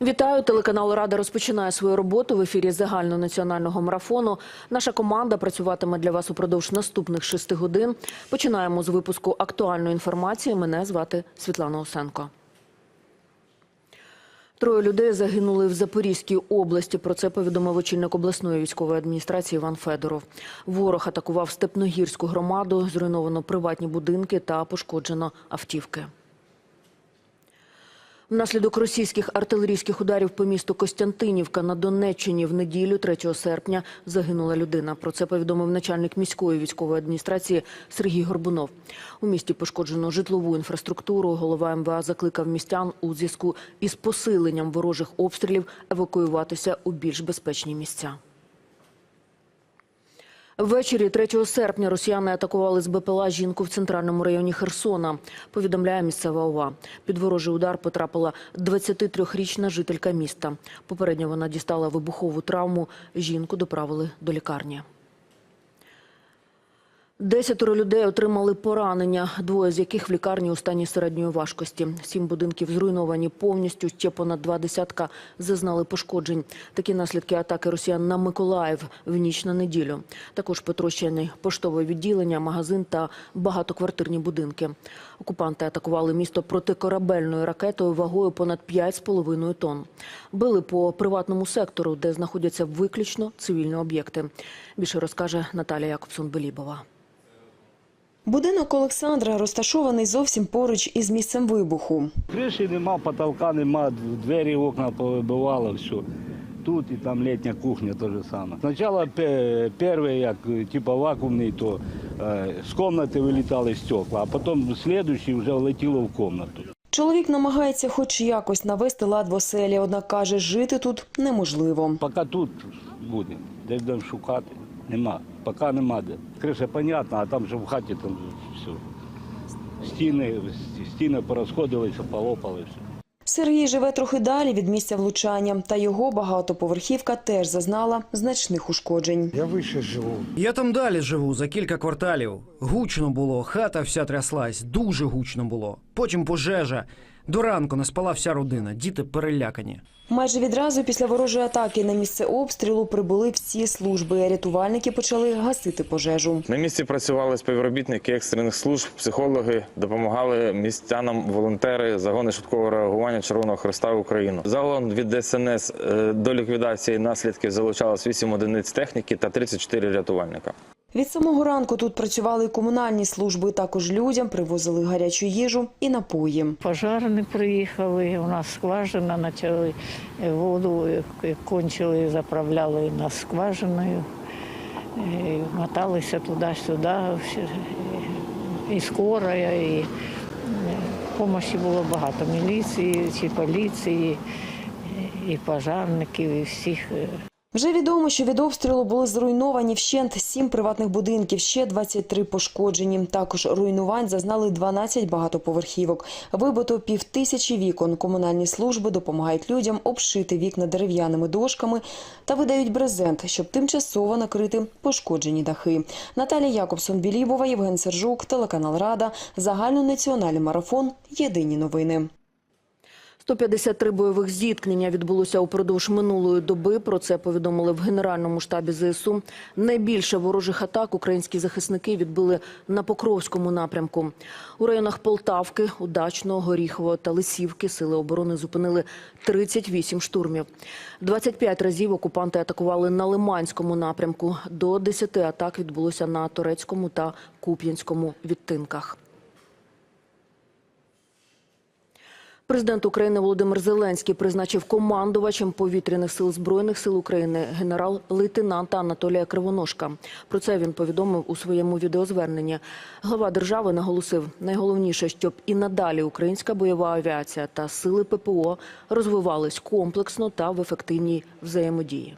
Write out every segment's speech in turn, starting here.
Вітаю, телеканал Рада розпочинає свою роботу в ефірі загальнонаціонального марафону. Наша команда працюватиме для вас упродовж наступних шести годин. Починаємо з випуску актуальної інформації. Мене звати Світлана Осенко. Троє людей загинули в Запорізькій області. Про це повідомив очільник обласної військової адміністрації Іван Федоров. Ворог атакував Степногірську громаду, зруйновано приватні будинки та пошкоджено автівки. Внаслідок російських артилерійських ударів по місту Костянтинівка на Донеччині в неділю 3 серпня загинула людина. Про це повідомив начальник міської військової адміністрації Сергій Горбунов. У місті пошкоджено житлову інфраструктуру. Голова МВА закликав містян у зв'язку із посиленням ворожих обстрілів евакуюватися у більш безпечні місця. Ввечері 3 серпня росіяни атакували з БПЛА жінку в центральному районі Херсона. Повідомляє місцева ОВА. Під ворожий удар потрапила 23-річна жителька міста. Попередньо вона дістала вибухову травму. Жінку доправили до лікарні. Десятеро людей отримали поранення, двоє з яких в лікарні у стані середньої важкості. Сім будинків зруйновані повністю, ще понад два десятка зазнали пошкоджень. Такі наслідки атаки росіян на Миколаїв в ніч на неділю. Також потрощені поштове відділення, магазин та багатоквартирні будинки. Окупанти атакували місто протикорабельною ракетою вагою понад 5,5 тонн. Били по приватному сектору, де знаходяться виключно цивільні об'єкти. Більше розкаже Наталія Якобсон-Белібова. Будинок Олександра розташований зовсім поруч із місцем вибуху. Криші нема, потолка нема, двері, окна повибивало, все. Тут і там літня кухня те же саме. Спочатку перший, як типу вакуумний, то е, з кімнати вилітали стекла, а потім слідуючий вже влетіло в кімнату. Чоловік намагається хоч якось навести лад в оселі, однак каже, жити тут неможливо. Поки тут буде, десь будемо шукати. Нема. Поки нема де. Криша понятна, а там же в хаті там все. Стіни, стіни порозходилися, полопали все. Сергій живе трохи далі від місця влучання, та його багатоповерхівка теж зазнала значних ушкоджень. Я вище живу. Я там далі живу за кілька кварталів. Гучно було, хата вся тряслась, дуже гучно було. Потім пожежа. До ранку не спала вся родина, діти перелякані. Майже відразу після ворожої атаки на місце обстрілу прибули всі служби. Рятувальники почали гасити пожежу. На місці працювали співробітники екстрених служб, психологи, допомагали містянам волонтери, загони швидкого реагування Червоного Христа України. Загалом від ДСНС е, до ліквідації наслідків залучалось 8 одиниць техніки та 34 рятувальника. Від самого ранку тут працювали комунальні служби. Також людям привозили гарячу їжу і напої. Пожарні приїхали, у нас скважина, почали е, воду, е, кончили, заправляли нас скважиною, е, моталися туди-сюди, е, і скора, і допомоги було багато міліції, чи поліції, е, і пожарників, і всіх. Вже відомо, що від обстрілу були зруйновані вщент сім приватних будинків, ще 23 пошкоджені. Також руйнувань зазнали 12 багатоповерхівок. Вибито півтисячі вікон. Комунальні служби допомагають людям обшити вікна дерев'яними дошками та видають брезент, щоб тимчасово накрити пошкоджені дахи. Наталія Якобсон-Білібова, Євген Сержук, телеканал Рада, загальнонаціональний марафон. Єдині новини. 153 бойових зіткнення відбулося упродовж минулої доби. Про це повідомили в Генеральному штабі ЗСУ. Найбільше ворожих атак українські захисники відбили на Покровському напрямку. У районах Полтавки, Удачного, Горіхового та Лисівки сили оборони зупинили 38 штурмів. 25 разів окупанти атакували на Лиманському напрямку. До 10 атак відбулося на Турецькому та Куп'янському відтинках. Президент України Володимир Зеленський призначив командувачем повітряних сил збройних сил України генерал-лейтенанта Анатолія Кривоножка. Про це він повідомив у своєму відеозверненні. Глава держави наголосив, найголовніше, щоб і надалі українська бойова авіація та сили ППО розвивались комплексно та в ефективній взаємодії.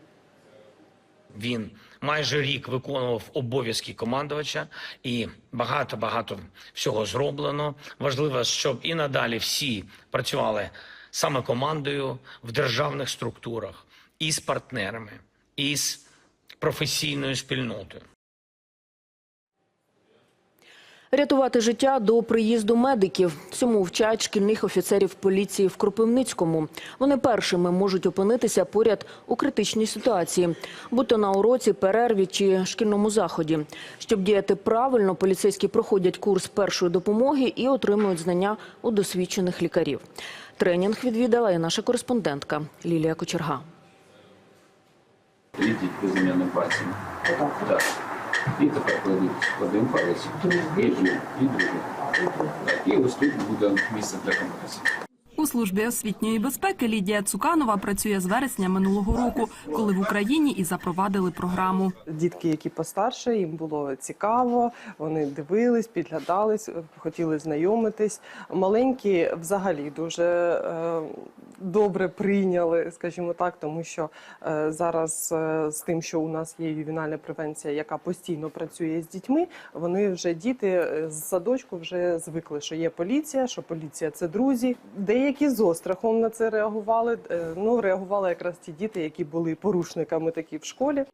Він майже рік виконував обов'язки командувача, і багато багато всього зроблено. Важливо, щоб і надалі всі працювали саме командою в державних структурах і з партнерами, і з професійною спільнотою. Рятувати життя до приїзду медиків. Цьому вчать шкільних офіцерів поліції в Кропивницькому. Вони першими можуть опинитися поряд у критичній ситуації, будь то на уроці, перерві чи шкільному заході. Щоб діяти правильно, поліцейські проходять курс першої допомоги і отримують знання у досвідчених лікарів. Тренінг відвідала і наша кореспондентка Лілія Кочерга. Ідіть безім'яним пальцем. Так. І тепер кладуть один палець, і другий, і другий. І ось тут буде місце для компресії. У службі освітньої безпеки Лідія Цуканова працює з вересня минулого року, коли в Україні і запровадили програму. Дітки, які постарше, їм було цікаво, вони дивились, підглядались, хотіли знайомитись. Маленькі взагалі дуже е, добре прийняли, скажімо так, тому що е, зараз е, з тим, що у нас є ювенальна превенція, яка постійно працює з дітьми, вони вже діти з садочку вже звикли, що є поліція, що поліція це друзі. Деякі з острахом на це реагували. Е, Ну реагували якраз ті діти, які були порушниками такі в школі.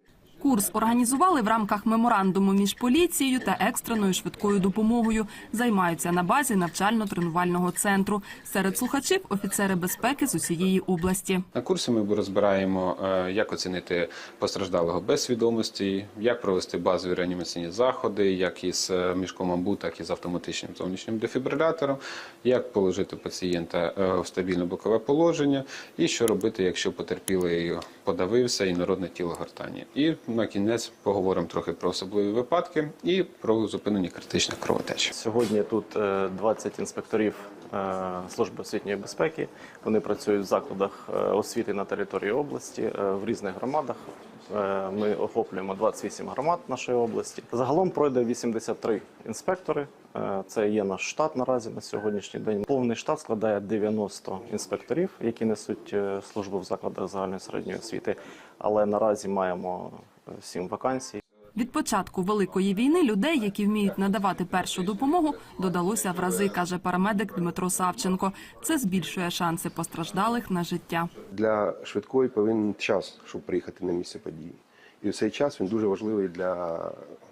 Курс організували в рамках меморандуму між поліцією та екстреною швидкою допомогою. Займаються на базі навчально-тренувального центру. Серед слухачів офіцери безпеки з усієї області. На курсі ми розбираємо, е, як оцінити постраждалого без свідомості, як провести базові реанімаційні заходи, як із е, мішком амбу, так і з автоматичним зовнішнім дефібрилятором, як положити пацієнта е, в стабільне бокове положення, і що робити, якщо потерпілий подавився і народне тіло гортані. І на кінець поговоримо трохи про особливі випадки і про зупинення критичних кровотеч. Сьогодні тут е, 20 інспекторів е, служби освітньої безпеки. Вони працюють в закладах е, освіти на території області е, в різних громадах. Е, Ми охоплюємо 28 громад нашої області. Загалом пройде 83 інспектори. Е, Це є наш штат наразі на сьогоднішній день. Повний штат складає 90 інспекторів, які несуть е, службу в закладах загальної середньої освіти. Але наразі маємо 7 вакансій. Від початку великої війни людей, які вміють надавати першу допомогу, додалося в рази, каже парамедик Дмитро Савченко. Це збільшує шанси постраждалих на життя. Для швидкої повинен час, щоб приїхати на місце події. І цей час він дуже важливий для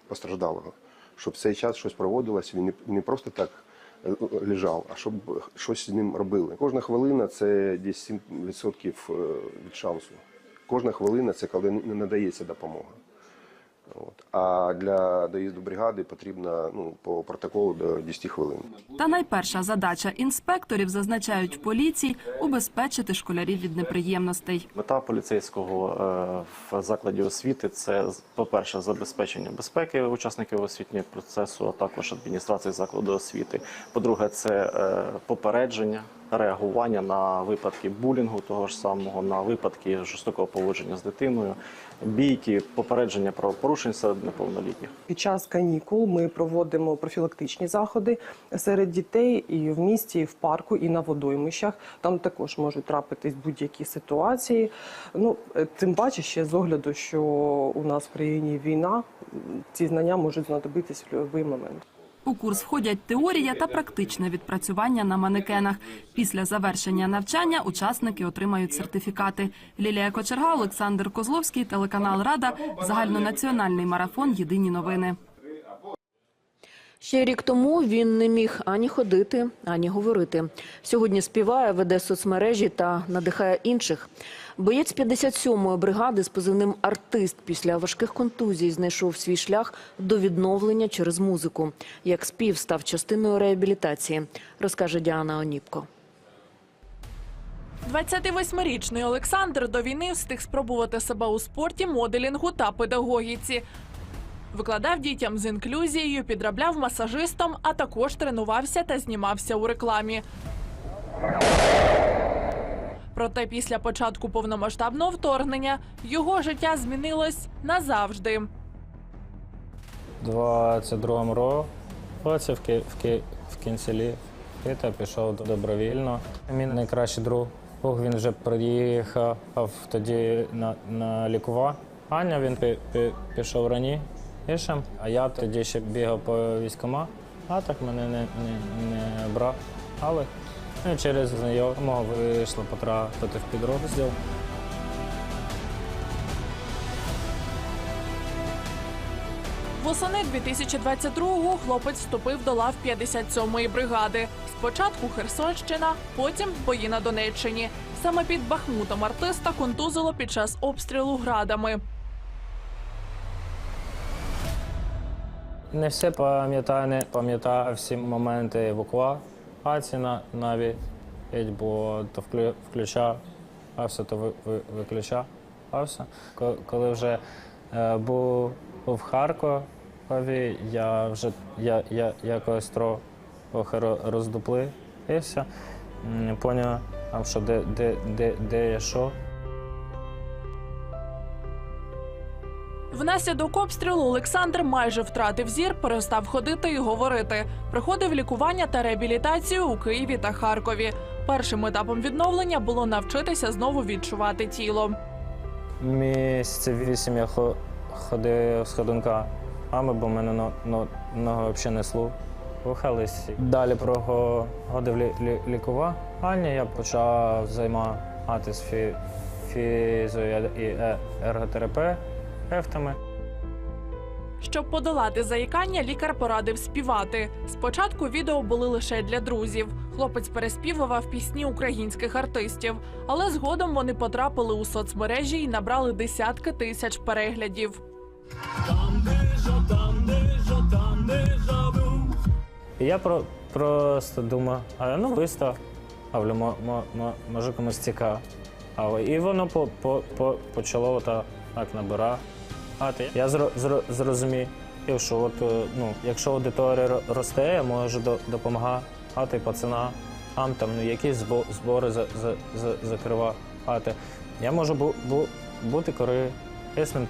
постраждалого. Щоб цей час щось проводилось, він не- просто так е, лежав, а щоб щось з ним робили. Кожна хвилина це десь 7% від шансу. Кожна хвилина це коли не надається допомога. От. А для доїзду бригади потрібно ну, по протоколу до 10 хвилин. Та найперша задача інспекторів зазначають в поліції убезпечити школярів від неприємностей. Мета поліцейського е, в закладі освіти це по-перше, забезпечення безпеки учасників освітнього процесу, а також адміністрації закладу освіти. По-друге, це е, попередження. Реагування на випадки булінгу, того ж самого, на випадки жорстокого поводження з дитиною, бійки, попередження про порушень серед неповнолітніх. Під час канікул ми проводимо профілактичні заходи серед дітей і в місті, і в парку, і на водоймищах. Там також можуть трапитись будь-які ситуації. Ну е, тим паче ще з огляду, що у нас в країні війна, ці знання можуть знадобитись в будь-який момент. У курс входять теорія та практичне відпрацювання на манекенах. Після завершення навчання учасники отримають сертифікати. Лілія Кочерга, Олександр Козловський, телеканал Рада, загальнонаціональний марафон. Єдині новини. Ще рік тому він не міг ані ходити, ані говорити. Сьогодні співає, веде соцмережі та надихає інших. Боєць 57-ї бригади з позивним «Артист» після важких контузій знайшов свій шлях до відновлення через музику. Як спів став частиною реабілітації, розкаже Діана Оніпко. 28-річний Олександр до війни встиг спробувати себе у спорті, моделінгу та педагогіці. Викладав дітям з інклюзією, підробляв масажистом, а також тренувався та знімався у рекламі. Проте після початку повномасштабного вторгнення його життя змінилось назавжди. У 22-му році в, Ки... в, Ки... в кінці літа пішов добровільно. Мій найкращий друг, він вже приїхав тоді на, на лікування. Він пі... Пі... пішов раніше, а я тоді ще бігав по військома, а так мене не, не, не брав. Ну, через знайомого вийшло потрапити в підрозділ. Восени 2022-го хлопець вступив до лав 57-ї бригади. Спочатку Херсонщина, потім бої на Донеччині. Саме під Бахмутом артиста контузило під час обстрілу градами. Не все пам'ятаю, не пам'ятаю всі моменти евакуації на навіть, бо то вклю- включався, то ви- ви- виключався. Коли вже е, був в Харкові, я вже я, я якось трохи роздуплився, поняв, що де, де, де, де я що. Внаслідок обстрілу Олександр майже втратив зір, перестав ходити і говорити. Проходив лікування та реабілітацію у Києві та Харкові. Першим етапом відновлення було навчитися знову відчувати тіло. Місяців вісім я ходив з ходунками, бо в мене но, но, ноги взагалі не слухались. Далі проходив лі, лі, лікування, я почав займатися фі, фізіо і е- ерготерапевтами. Щоб подолати заїкання, лікар порадив співати. Спочатку відео були лише для друзів. Хлопець переспівував пісні українських артистів, але згодом вони потрапили у соцмережі і набрали десятки тисяч переглядів. І я про, просто думав, а ну вистав, мо, мо, може комусь цікаво. А, І воно по, по, по, почало так, так набирати. Я зро, зро, зрозумів, що от, е, ну, якщо аудиторія росте, я можу до, допомагати пацанам, там, ну, якісь збо- збори за, за, за, закривати. Я можу бу, бу, бути корисним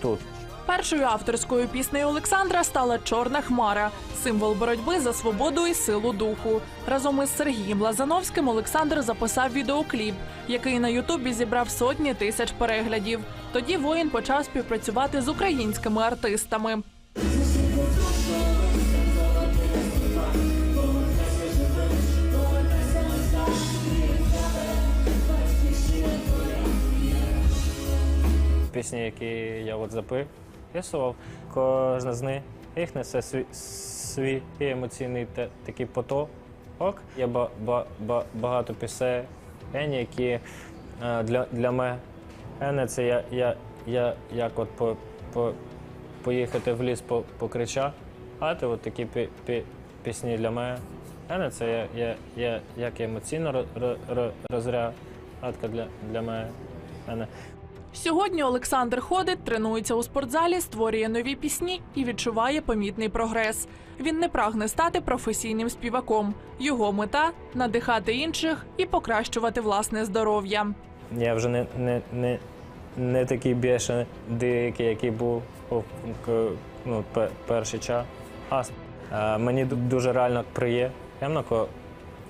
тут. Першою авторською піснею Олександра стала Чорна хмара, символ боротьби за свободу і силу духу. Разом із Сергієм Лазановським Олександр записав відеокліп, який на Ютубі зібрав сотні тисяч переглядів. Тоді воїн почав співпрацювати з українськими артистами. Пісні, які я от записував, кожна з них несе свій, свій емоційний та- такий поток. Є ба, ба, ба, багато пісень, які е, для, для мене це я, я, я як от по, по, поїхати в ліс по, покричати. От такі пі, пі, пісні для мене. Це я, я, я, як ро- розрядка для, для мене. Сьогодні Олександр ходить, тренується у спортзалі, створює нові пісні і відчуває помітний прогрес. Він не прагне стати професійним співаком. Його мета надихати інших і покращувати власне здоров'я. Я вже не, не, не, не такий бешений, дикий, який був ну, перший час. Е, Мені дуже реально приємно, ко-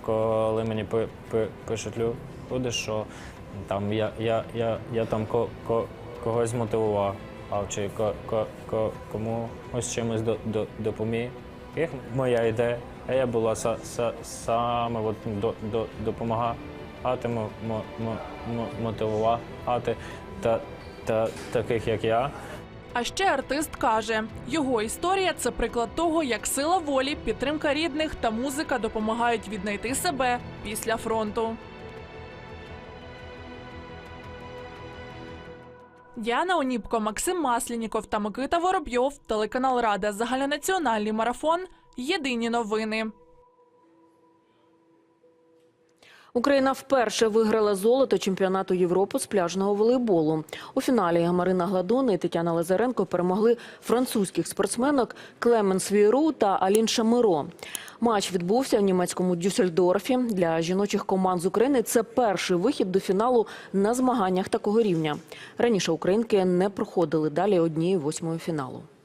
коли мені пи- пи- пишуть люди, що там я, я, я, я там ко, ко, когось мотивував, а чи ко, ко, ко, комусь чимось до, до, допоміг. Їх моя ідея я була са, са, саме от, до, до, допомагати, мо, мо, мо- мотивувати та, та, таких, як я. А ще артист каже, його історія це приклад того, як сила волі, підтримка рідних та музика допомагають віднайти себе після фронту. Діана Оніпко, Максим Маслініков та Микита Воробйов. Телеканал Рада. Загальнонаціональний марафон. Єдині новини. Україна вперше виграла золото чемпіонату Європи з пляжного волейболу. У фіналі Марина Гладун і Тетяна Лазаренко перемогли французьких спортсменок Клеменс Віру та Алін Шамиро. Матч відбувся в німецькому Дюссельдорфі. Для жіночих команд з України це перший вихід до фіналу на змаганнях такого рівня. Раніше українки не проходили далі однієї восьмої фіналу.